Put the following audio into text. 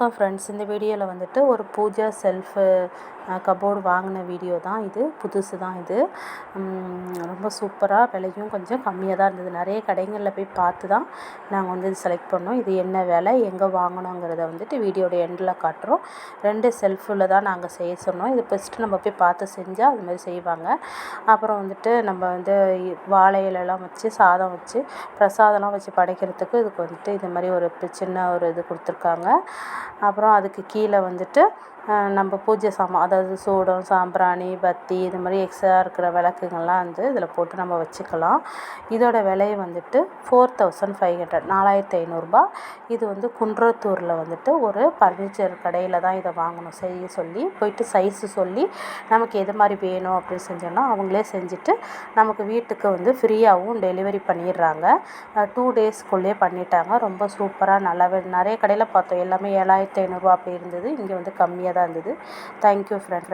வணக்கம் ஃப்ரெண்ட்ஸ் இந்த வீடியோவில் வந்துட்டு ஒரு பூஜா செல்ஃபு கபோர்டு வாங்கின வீடியோ தான் இது. புதுசு தான் இது. ரொம்ப சூப்பராக விலையும் கொஞ்சம் கம்மியாக தான் இருந்தது. நிறைய கடைகளில் போய் பார்த்து தான் நாங்கள் வந்து இது செலக்ட் பண்ணோம். இது என்ன விலை எங்கே வாங்கணுங்கிறத வந்துட்டு வீடியோட எண்டில் காட்டுறோம். ரெண்டு செல்ஃபில் தான் நாங்கள் செய்ய சொன்னோம். இது ஃபஸ்ட்டு நம்ம போய் பார்த்து செஞ்சால் அது மாதிரி செய்வாங்க. அப்புறம் வந்துட்டு நம்ம வந்து வாழை இலைலாம் வச்சு சாதம் வச்சு பிரசாதம்லாம் வச்சு படைக்கிறதுக்கு இதுக்கு வந்துட்டு இது மாதிரி ஒரு சின்ன ஒரு இது கொடுத்துருக்காங்க. அப்புறம் அதுக்கு கீழே வந்துட்டு நம்ம பூஜை சாமான் அதாவது சூடம் சாம்பிராணி பத்தி இது மாதிரி எக்ஸ்ட்ரா இருக்கிற விளக்குங்கள்லாம் வந்து இதில் போட்டு நம்ம வச்சுக்கலாம். இதோட விலை வந்துட்டு ஃபோர் தௌசண்ட் ஃபைவ் ஹண்ட்ரட் நாலாயிரத்தி ஐநூறுரூபா இது வந்து குன்றத்தூரில் வந்துட்டு ஒரு பர்னிச்சர் கடையில் தான் இதை வாங்கணும் செய்ய சொல்லி போயிட்டு சைஸு சொல்லி நமக்கு எது மாதிரி வேணும் அப்படின்னு செஞ்சோன்னா அவங்களே செஞ்சுட்டு நமக்கு வீட்டுக்கு வந்து ஃப்ரீயாகவும் டெலிவரி பண்ணிடுறாங்க. டூ டேஸ்க்குள்ளேயே பண்ணிட்டாங்க. ரொம்ப சூப்பராக நல்லாவே நிறைய கடையில் பார்த்தோம். எல்லாமே ஏழாயிரத்தி ஐநூறுரூவா அப்படி இருந்தது. இங்கே வந்து கம்மியாக தான் இருந்தது. Thank you friend